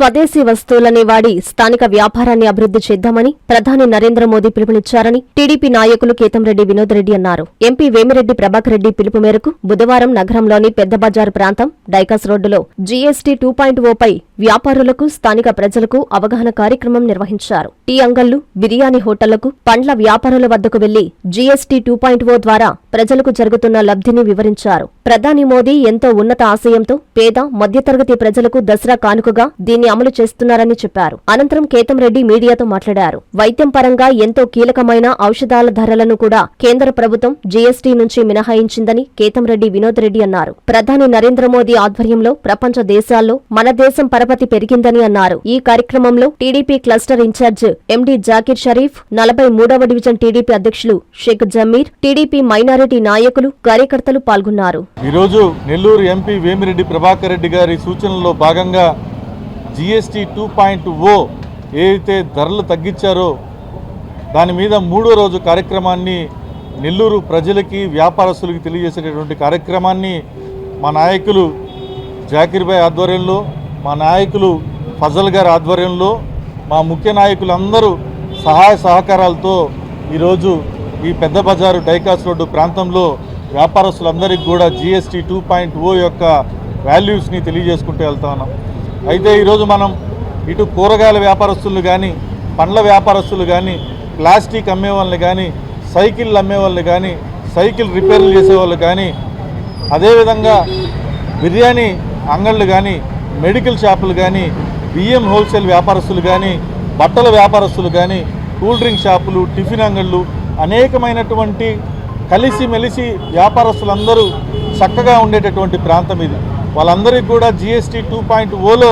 స్వదేశీ వస్తువులని వాడి స్థానిక వ్యాపారాన్ని అభివృద్ధి చేద్దామని ప్రధాని నరేంద్ర మోదీ పిలుపునిచ్చారని టీడీపీ నాయకులు కేతంరెడ్డి వినోద్ రెడ్డి అన్నారు. ఎంపీ వేమిరెడ్డి ప్రభాకర్ రెడ్డి పిలుపు మేరకు బుధవారం నగరంలోని పెద్ద బజారు ప్రాంతం డైకాస్ రోడ్డులో జీఎస్టీ టూ పాయింట్ ఓపై వ్యాపారులకు స్థానిక ప్రజలకు అవగాహన కార్యక్రమం నిర్వహించారు. టీ అంగళ్ళు బిర్యానీ హోటళ్ళకు పండ్ల వ్యాపారుల వద్దకు వెళ్ళి జీఎస్టీ టూ పాయింట్ ఓ ద్వారా ప్రజలకు జరుగుతున్న లబ్ధిని వివరించారు. ప్రధాని మోదీ ఎంతో ఉన్నత ఆశయంతో పేద మధ్యతరగతి ప్రజలకు దసరా కానుకగా దీన్ని అమలు చేస్తున్నారని చెప్పారు. అనంతరం కేతంరెడ్డి మీడియాతో మాట్లాడారు. వైద్యం పరంగా ఎంతో కీలకమైన ఔషధాల ధరలను కూడా కేంద్ర ప్రభుత్వం జీఎస్టీ నుంచి మినహాయించిందని కేతంరెడ్డి వినోద్ రెడ్డి అన్నారు. ప్రధాని నరేంద్ర మోదీ ఆధ్వర్యంలో ప్రపంచ దేశాల్లో మన దేశం పరపతి పెరిగిందని అన్నారు. ఈ కార్యక్రమంలో TDP cluster incharge MD Zakir Sharif నలభై మూడవ డివిజన్ టీడీపీ అధ్యక్షులు షేక్ జమీర్ టీడీపీ మైనారిటీ నాయకులు కార్యకర్తలు పాల్గొన్నారు. ఈరోజు నెల్లూరు ఎంపీ వేమిరెడ్డి ప్రభాకర్ రెడ్డి గారి సూచనలో భాగంగా జిఎస్టీ టూ పాయింట్ ఓ ఏదైతే ధరలు తగ్గించారో దాని మీద మూడో రోజు కార్యక్రమాన్ని నెల్లూరు ప్రజలకి వ్యాపారస్తులకి తెలియజేసేటటువంటి కార్యక్రమాన్ని మా నాయకులు జాకిర్భాయ్ ఆధ్వర్యంలో మా నాయకులు ఫజల్ గారి ఆధ్వర్యంలో మా ముఖ్య నాయకులందరూ సహాయ సహకారాలతో ఈరోజు ఈ పెద్ద బజారు డైకాస్ రోడ్డు ప్రాంతంలో వ్యాపారస్తులందరికీ కూడా జిఎస్టీ టూ పాయింట్ ఓ యొక్క వాల్యూస్ని తెలియజేసుకుంటూ వెళ్తా ఉన్నాం. అయితే ఈరోజు మనం ఇటు కూరగాయల వ్యాపారస్తులు కానీ పండ్ల వ్యాపారస్తులు కానీ ప్లాస్టిక్ అమ్మే వాళ్ళని కానీ సైకిళ్ళు అమ్మే వాళ్ళని కానీ సైకిల్ రిపేర్లు చేసేవాళ్ళు కానీ అదేవిధంగా బిర్యానీ అంగళ్ళు కానీ మెడికల్ షాపులు కానీ బియ్యం హోల్సేల్ వ్యాపారస్తులు కానీ బట్టల వ్యాపారస్తులు కానీ కూల్ డ్రింక్ షాపులు టిఫిన్ అంగళ్ళు అనేకమైనటువంటి కలిసి మెలిసి వ్యాపారస్తులందరూ చక్కగా ఉండేటటువంటి ప్రాంతం ఇది. వాళ్ళందరికీ కూడా జిఎస్టీ టూ పాయింట్ ఓలో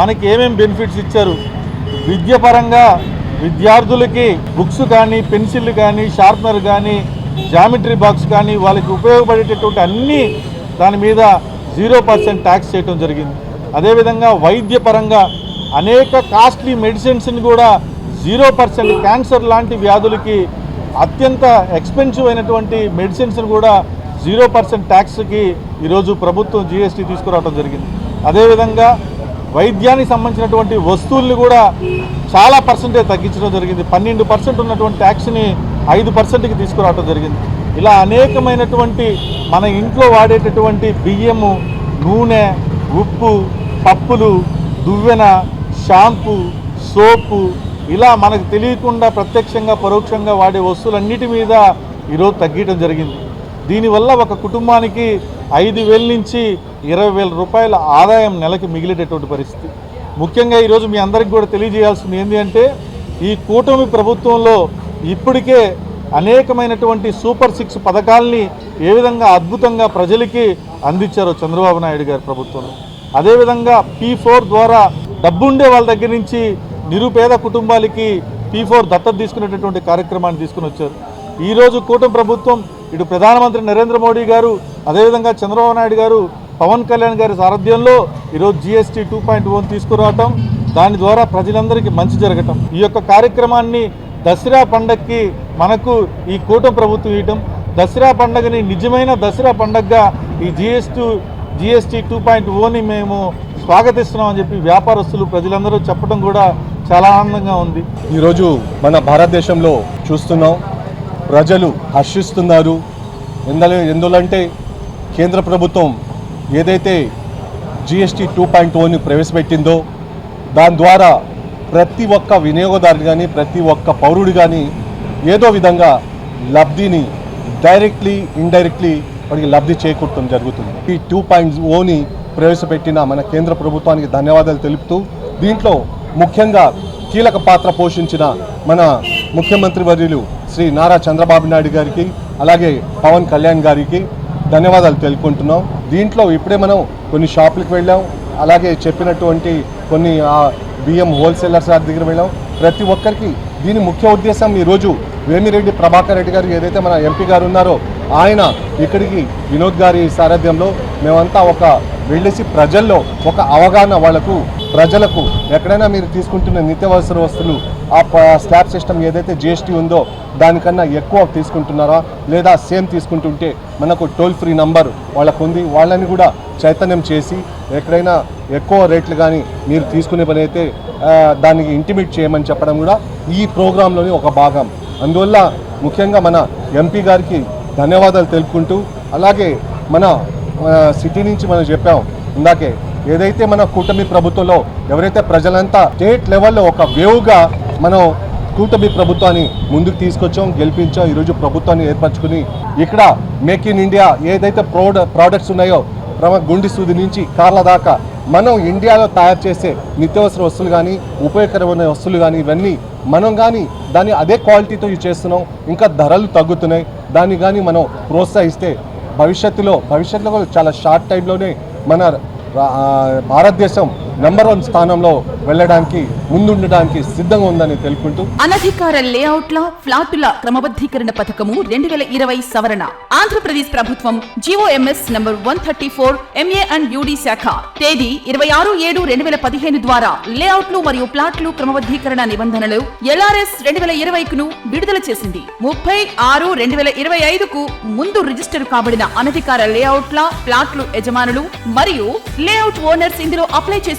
మనకి ఏమేమి బెనిఫిట్స్ ఇచ్చారు? విద్య పరంగా విద్యార్థులకి బుక్స్ కానీ పెన్సిల్ కానీ షార్ప్నర్ కానీ జామెట్రీ బాక్స్ కానీ వాళ్ళకి ఉపయోగపడేటటువంటి అన్నీ దాని మీద జీరో పర్సెంట్ ట్యాక్స్ చేయడం జరిగింది. అదేవిధంగా వైద్య పరంగా అనేక కాస్ట్లీ మెడిసిన్స్ని కూడా జీరో పర్సెంట్ క్యాన్సర్ లాంటి వ్యాధులకి అత్యంత ఎక్స్పెన్సివ్ అయినటువంటి మెడిసిన్స్ని కూడా జీరో పర్సెంట్ ట్యాక్స్కి ఈరోజు ప్రభుత్వం జీఎస్టీ తీసుకురావడం జరిగింది. అదేవిధంగా వైద్యానికి సంబంధించినటువంటి వస్తువుల్ని కూడా చాలా పర్సెంటేజ్ తగ్గించడం జరిగింది. పన్నెండు పర్సెంట్ ఉన్నటువంటి ట్యాక్స్ని ఐదు పర్సెంట్కి తీసుకురావడం జరిగింది. ఇలా అనేకమైనటువంటి మన ఇంట్లో వాడేటటువంటి బియ్యము నూనె ఉప్పు పప్పులు దువ్వెన షాంపూ సోపు ఇలా మనకు తెలియకుండా ప్రత్యక్షంగా పరోక్షంగా వాడే వస్తువులన్నిటి మీద ఈరోజు తగ్గించడం జరిగింది. దీనివల్ల ఒక కుటుంబానికి ఐదు వేల నుంచి ఇరవై వేల రూపాయల ఆదాయం నెలకి మిగిలేటటువంటి పరిస్థితి. ముఖ్యంగా ఈరోజు మీ అందరికి కూడా తెలియజేయాల్సింది ఏంటి అంటే ఈ కూటమి ప్రభుత్వంలో ఇప్పటికే అనేకమైనటువంటి సూపర్ సిక్స్ పథకాల్ని ఏ విధంగా అద్భుతంగా ప్రజలకి అందించారో చంద్రబాబు నాయుడు గారి ప్రభుత్వంలో. అదేవిధంగా పీ ఫోర్ ద్వారా డబ్బుండే వాళ్ళ దగ్గర నుంచి నిరుపేద కుటుంబాలకి పీ ఫోర్ దత్తత తీసుకునేటటువంటి కార్యక్రమాన్ని తీసుకుని వచ్చారు. ఈరోజు కూటమి ప్రభుత్వం ఇటు ప్రధానమంత్రి నరేంద్ర మోడీ గారు అదేవిధంగా చంద్రబాబు నాయుడు గారు పవన్ కళ్యాణ్ గారి సారథ్యంలో ఈరోజు జిఎస్టీ టూ పాయింట్ వన్ తీసుకురావటం దాని ద్వారా ప్రజలందరికీ మంచి జరగటం. ఈ యొక్క కార్యక్రమాన్ని దసరా పండగకి మనకు ఈ కూటమి ప్రభుత్వం ఇవ్వటం దసరా పండగని నిజమైన దసరా పండగగా ఈ జిఎస్టీ జిఎస్టీ టూ పాయింట్ ఓని మేము స్వాగతిస్తున్నామని చెప్పి వ్యాపారస్తులు ప్రజలందరూ చెప్పడం కూడా చాలా ఆనందంగా ఉంది. ఈరోజు మన భారతదేశంలో చూస్తున్నాం. ప్రజలు హర్షిస్తున్నారు. ఎందులో ఎందులంటే కేంద్ర ప్రభుత్వం ఏదైతే జిఎస్టీ టూ పాయింట్ ఓని ప్రవేశపెట్టిందో దాని ద్వారా ప్రతి ఒక్క వినియోగదారుడు కానీ ప్రతి ఒక్క పౌరుడు కానీ ఏదో విధంగా లబ్ధిని డైరెక్ట్లీ ఇండైరెక్ట్లీ వాడికి లబ్ధి చేకూర్చడం జరుగుతుంది. ఈ టూ పాయింట్ ఓని ప్రవేశపెట్టిన మన కేంద్ర ప్రభుత్వానికి ధన్యవాదాలు తెలుపుతూ దీంట్లో ముఖ్యంగా కీలక పాత్ర పోషించిన మన ముఖ్యమంత్రి వర్యులు శ్రీ నారా చంద్రబాబు నాయుడు గారికి అలాగే పవన్ కళ్యాణ్ గారికి ధన్యవాదాలు తెలుపుకుంటున్నాం. దీంట్లో ఇప్పుడే మనం కొన్ని షాపులకు వెళ్ళాం. అలాగే చెప్పినటువంటి కొన్ని బియ్యం హోల్సేలర్స్ దగ్గర వెళ్ళాం. ప్రతి ఒక్కరికి దీని ముఖ్య ఉద్దేశం ఈరోజు వేమిరెడ్డి ప్రభాకర్ రెడ్డి గారు ఏదైతే మన ఎంపీ గారు ఉన్నారో ఆయన ఇక్కడికి వినోద్ గారి సారథ్యంలో మేమంతా ఒక వెళ్ళేసి ప్రజల్లో ఒక అవగాహన వాళ్ళకు ప్రజలకు ఎక్కడైనా మీరు తీసుకుంటున్న నిత్యావసర వస్తువులు ఆ ప- స్లాబ్ సిస్టమ్ ఏదైతే జిఎస్టీ ఉందో దానికన్నా ఎక్కువ తీసుకుంటున్నారా? లేదా సేమ్ తీసుకుంటుంటే మనకు టోల్ ఫ్రీ నంబర్ వాళ్ళకు ఉంది వాళ్ళని కూడా చైతన్యం చేసి ఎక్కడైనా ఎక్కువ రేట్లు కానీ మీరు తీసుకునే పని అయితే దానికి ఇంటిమేట్ చేయమని చెప్పడం కూడా ఈ ప్రోగ్రాంలోని ఒక భాగం. అందువల్ల ముఖ్యంగా మన ఎంపీ గారికి ధన్యవాదాలు తెలుపుకుంటూ అలాగే మన మన సిటీ నుంచి మనం చెప్పాం ఇందాకే ఏదైతే మన కూటమి ప్రభుత్వంలో ఎవరైతే ప్రజలంతా స్టేట్ లెవెల్లో ఒక వేవ్గా మనం కూటమి ప్రభుత్వాన్ని ముందుకు తీసుకొచ్చాం గెలిపించాం ఈరోజు ప్రభుత్వాన్ని ఏర్పరచుకుని ఇక్కడ మేక్ ఇన్ ఇండియా ఏదైతే ప్రోడ ప్రోడక్ట్స్ ఉన్నాయో ప్రమ గుండి సూది నుంచి కార్ల దాకా మనం ఇండియాలో తయారు చేసే నిత్యావసర వస్తువులు కానీ ఉపయోగకరమైన వస్తువులు కానీ ఇవన్నీ మనం కానీ దాన్ని అదే క్వాలిటీతో చేస్తున్నాం. ఇంకా ధరలు తగ్గుతున్నాయి. దాన్ని కానీ మనం ప్రోత్సహిస్తే భవిష్యత్తులో భవిష్యత్తులో చాలా షార్ట్ టైంలోనే మన భారతదేశం నంబర్ వన్ స్థానంలో వెళ్ళడానికి ముందుండడానికి సిద్ధంగా ఉందని తెలుపుకుంటూ అనధికార లేఅవుట్ల ఫ్లాటుల క్రమబద్ధీకరణ పథకము రెండు వేల ఇరవై సవరణ. ఆంధ్రప్రదేశ్ ప్రభుత్వం GOMS number one thirty four MA and UD శాఖ తేదీ ఇరవై ఆరు ఏడు రెండు వేల పదిహేను ద్వారా లేఅవుట్లు మరియు ప్లాట్లు క్రమబద్ధీకరణ నిబంధనలు ఎల్ఆర్ఎస్ రెండు వేల ఇరవైకును విడుదల చేసింది. ముప్పై ఆరు రెండు వేల ఇరవై ఐదుకు ముందు రిజిస్టర్ కాబడిన అనధికార లేఅవుట్ల ప్లాట్లు యజమానులు మరియు లేఅవుట్ ఓనర్స్ ఇందులో అప్లై